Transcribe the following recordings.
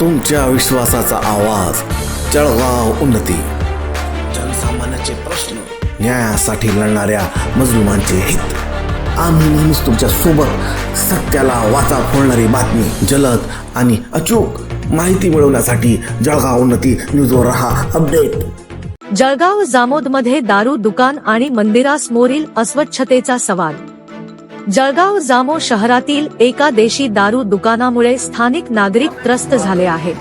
तुमच्या विश्वासाचा आवाज. जळगाव उन्नती. जनसामान्याचे प्रश्न न्यायासाठी लढणाऱ्या मजलुमांचे हित. आम्ही नेहमीच तुमच्यासोबत सत्याला वाचा फोडणारी बातमी जलद आणि अचूक माहिती मिळवण्यासाठी जळगाव उन्नती न्यूजवर रहा. अपडेट. जळगाव जामोदमध्ये दारू दुकान आणि मंदिरासमोरील अस्वच्छतेचा सवाल. जळगाव जामो शहरातील एका देशी दारू दुकानामुळे स्थानिक नागरिक त्रस्त झाले आहेत.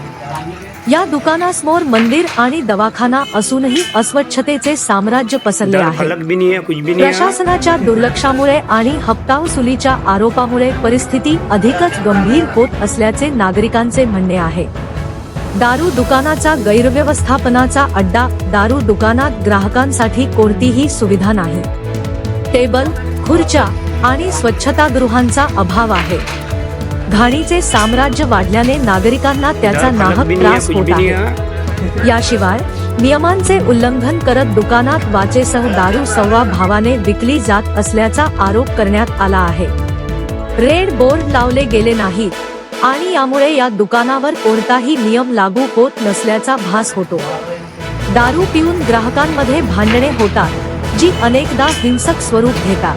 या दुकानासमोर मंदिर आणि दवाखाना असूनही अस्वच्छतेचे साम्राज्य पसरले आहे. प्रशासनाच्या दुर्लक्षामुळे आणि हप्ता वसुलीच्या आरोपामुळे परिस्थिती अधिकच गंभीर होत असल्याचे नागरिकांचे म्हणणे आहे. दारू दुकानाचा गैरव्यवस्थापनाचा अड्डा दारू दुकानात ग्राहकांसाठी कोणतीही सुविधा नाही. टेबल खुर्च्या आणि स्वच्छतागृहांचा अभाव आहे. घाणीचे साम्राज्य वाढल्याने नागरिकांना त्याचा नाहक त्रास होत आहे. याशिवाय नियमांचे उल्लंघन करत दुकानात वाचेसह दारू सव्वा भावाने विकली जात असल्याचा आरोप करण्यात आला आहे. रेड बोर्ड लावले गेले नाहीत आणि यामुळे या दुकानावर कोणताही नियम लागू होत नसल्याचा भास होतो. दारू पिऊन ग्राहकांमध्ये भांडणे होतात जी अनेकदा हिंसक स्वरूप घेतात.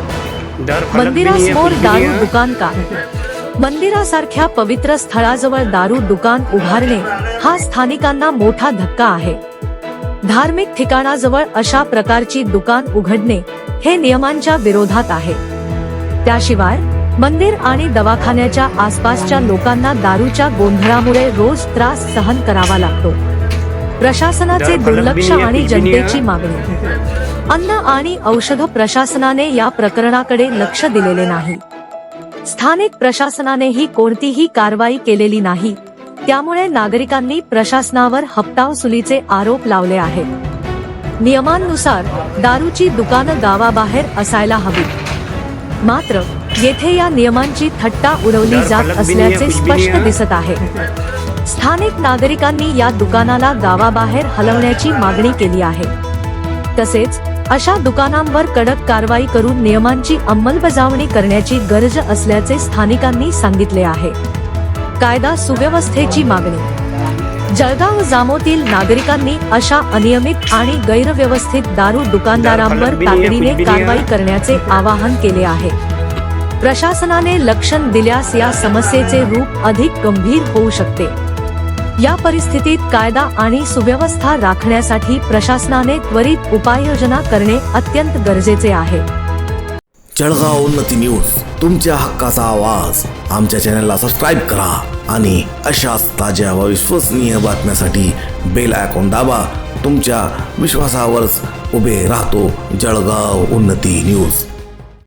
मंदिरासमोर दारू दुकान का? मंदिरासारख्या पवित्र स्थळाजवळ दारू दुकान उभारणे हा स्थानिकांना मोठा धक्का आहे. धार्मिक ठिकाणाजवळ अशा प्रकारची दुकान उघडणे हे नियमांच्या विरोधात आहे. त्याशिवाय मंदिर आणि दवाखान्याच्या आसपासच्या लोकांना दारूच्या गोंधळामुळे रोज त्रास सहन करावा लागतो. प्रशासनाचे दुर्लक्ष आणि. जनतेची मागणी. अन्न आणि औषध प्रशासनाने या प्रकरणाकडे लक्ष दिलेले नाही. स्थानिक प्रशासनानेही कोणतीही कारवाई केलेली नाही. त्यामुळे नागरिकांनी प्रशासनावर हप्ता वसुलीचे आरोप लावले आहेत. नियमांनुसार दारूची दुकानं गावाबाहेर असायला हवी. मात्र येथे या नियमांची थट्टा उडवली जात असल्याचे स्पष्ट. दिसत आहे. स्थानिक नागरिकांनी या दुकानाला गावाबाहेर हलवण्याची मागणी केली आहे. तसेच अशा दुकानांवर कडक कारवाई करून नियमांची अंमलबजावणी करण्याची गरज असल्याचे स्थानिकांनी सांगितले आहे. कायदा सुव्यवस्थेची मागणी. जळगाव जामोतील नागरिकांनी अशा अनियमित आणि गैरव्यवस्थित दारू दुकानदारांवर तातडीने कारवाई करण्याचे आवाहन केले आहे. प्रशासनाने लक्षण दिल्यास या समस्येचे रूप अधिक गंभीर होऊ शकते. या परिस्थितीत कायदा आणि सुव्यवस्था राखण्यासाठी प्रशासनाने त्वरित उपाययोजना करणे अत्यंत गरजेचे आहे. जळगाव उन्नती न्यूज तुमच्या हक्काचा आवाज. आमच्या चॅनलला सबस्क्राईब करा आणि अशाच ताज्या व विश्वसनीय बातम्यासाठी बेल आयकॉन दाबा. तुमच्या विश्वासावरच उभे राहतो जळगाव उन्नती न्यूज.